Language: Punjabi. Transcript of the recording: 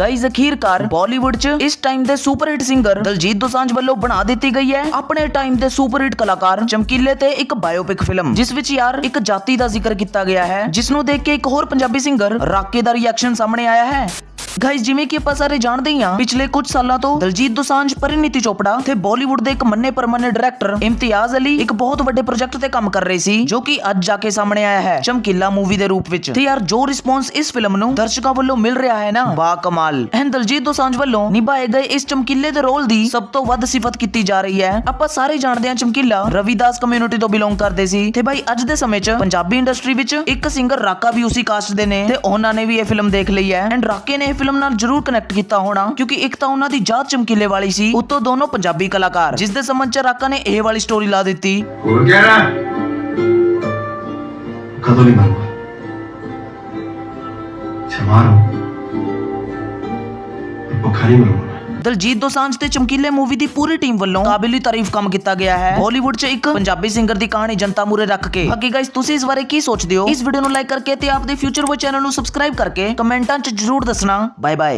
ਗਾਇਜ਼ ਅਖੀਰਕਾਰ ਬਾਲੀਵੁੱਡ 'ਚ ਇਸ ਟਾਈਮ ਦੇ super hit singer Diljit Dosanjh ਵੱਲੋਂ ਬਣਾ ਦਿੱਤੀ ਗਈ ਹੈ ਆਪਣੇ ਟਾਈਮ ਦੇ ਸੁਪਰ ਹਿੱਟ ਕਲਾਕਾਰ ਚਮਕੀਲੇ ਤੇ ਇੱਕ ਬਾਇਓਪਿਕ ਫਿਲਮ ਜਿਸ ਵਿੱਚ ਯਾਰ ਇੱਕ ਜਾਤੀ ਦਾ ਜ਼ਿਕਰ ਕੀਤਾ ਗਿਆ ਹੈ ਜਿਸ ਨੂੰ ਦੇਖ ਕੇ ਇੱਕ ਹੋਰ ਪੰਜਾਬੀ ਸਿੰਗਰ ਰਾਕੇ ਦਾ ਰਿਐਕਸ਼ਨ ਸਾਹਮਣੇ ਆਇਆ ਹੈ। ਗਾਇਜ਼ ਜਿਵੇਂ ਕਿ ਆਪਾਂ ਸਾਰੇ ਜਾਣਦੇ ਹੀ ਆ ਪਿਛਲੇ ਕੁਝ ਸਾਲਾਂ ਤੋਂ ਦਲਜੀਤ ਦੋਸਾਂਝ, ਪਰਿਨੀਤੀ ਚੋਪੜਾ ਤੇ ਬਾਲੀਵੁੱਡ ਦੇ ਇੱਕ ਮੰਨੇ ਪਰਮੰਨੇ ਡਾਇਰੈਕਟਰ ਇਮਤਿਆਜ਼ ਅਲੀ ਇੱਕ ਬਹੁਤ ਵੱਡੇ ਪ੍ਰੋਜੈਕਟ ਤੇ ਕੰਮ ਕਰ ਰਹੇ ਸੀ, ਜੋ ਕਿ ਅੱਜ ਜਾ ਕੇ ਸਾਹਮਣੇ ਆਇਆ ਹੈ, ਚਮਕੀਲਾ ਮੂਵੀ ਦੇ ਰੂਪ ਵਿੱਚ। ਤੇ ਯਾਰ, ਜੋ ਰਿਸਪੌਂਸ ਇਸ ਫਿਲਮ ਨੂੰ ਦਰਸ਼ਕਾਂ ਵੱਲੋਂ ਮਿਲ ਰਿਹਾ ਹੈ ਨਾ, ਬਾ ਕਮਾਲ। ਐਂਡ ਦਲਜੀਤ ਦੋਸਾਂਝ ਵੱਲੋਂ ਨਿਭਾਏ ਗਏ ਇਸ ਚਮਕੀਲੇ ਦੇ ਰੋਲ ਦੀ ਸਭ ਤੋਂ ਵੱਧ ਸਿਫਤ ਕੀਤੀ ਜਾ ਰਹੀ ਹੈ। ਆਪਾਂ ਸਾਰੇ ਜਾਣਦੇ ਹਾਂ ਚਮਕੀਲਾ ਰਵੀਦਾਸ ਕਮਿਊਨਿਟੀ ਤੋਂ ਬਿਲੋਂਗ ਕਰਦੇ ਸੀ ਤੇ ਭਾਈ ਅੱਜ ਦੇ ਸਮੇਂ 'ਚ ਪੰਜਾਬੀ ਇੰਡਸਟਰੀ ਵਿੱਚ ਇੱਕ ਸਿੰਗਰ ਰਾਕਾ ਵੀ ਉਸੇ ਕਾਸਟ ਦੇ ਨੇ ਤੇ ਉਹਨਾਂ ਨੇ ਵੀ ਇਹ ਫਿਲਮ ਦੇਖ ਲਈ ਹੈ। ਐਂਡ ਰਾਕੇ ਨੇ ਇਹ ਫਿਲਮ ਨਾਲ ਜ਼ਰੂਰ ਕਨੈਕਟ ਕੀਤਾ ਹੋਣਾ, ਕਿਉਂਕਿ ਇੱਕ ਤਾਂ ਉਹਨਾਂ ਦੀ ਜਾਤ ਚਮਕੀਲੇ ਵਾਲੀ ਸੀ, ਉਤੋਂ ਦੋਨੋਂ ਪੰਜਾਬੀ ਕਲਾਕਾਰ, ਜਿਸ ਦੇ ਸੰਬੰਧ 'ਚ ਰਾਕਾ ਨੇ ਇਹ ਵਾਲੀ ਸਟੋਰੀ ਲਾ ਦਿੱਤੀ। ਹੋਰ ਕਹਿ ਰਹਾ ਕਦੋਂ ਨਹੀਂ ਮਰੂੰਗਾ ਛਮਾਰੋ ਭੁੱਖਾ ਨਹੀਂ ਮਰੂੰਗਾ ਦਲਜੀਤ ਦੋਸਾਂਝ ਤੇ ਚਮਕੀਲੇ ਮੂਵੀ ਦੀ ਪੂਰੀ ਟੀਮ ਵੱਲੋਂ ਕਾਬਿਲੀ ਤਾਰੀਫ ਕੰਮ ਕੀਤਾ ਗਿਆ ਹੈ। ਬਾਲੀਵੁੱਡ 'ਚ ਇੱਕ ਪੰਜਾਬੀ ਸਿੰਗਰ ਦੀ ਕਹਾਣੀ ਜਨਤਾ ਮੂਰੇ ਰੱਖ ਕੇ। ਬਾਕੀ ਗਾਇਸ ਤੁਸੀਂ ਇਸ ਬਾਰੇ ਕੀ ਸੋਚਦੇ ਹੋ? ਇਸ ਵੀਡੀਓ ਨੂੰ ਲਾਈਕ ਕਰਕੇ ਤੇ ਆਪਦੇ ਫਿਊਚਰ ਵੋ ਚੈਨਲ ਨੂੰ ਸਬਸਕ੍ਰਾਈਬ ਕਰਕੇ ਕਮੈਂਟਾਂ 'ਚ ਜਰੂਰ ਦੱਸਣਾ। Bye bye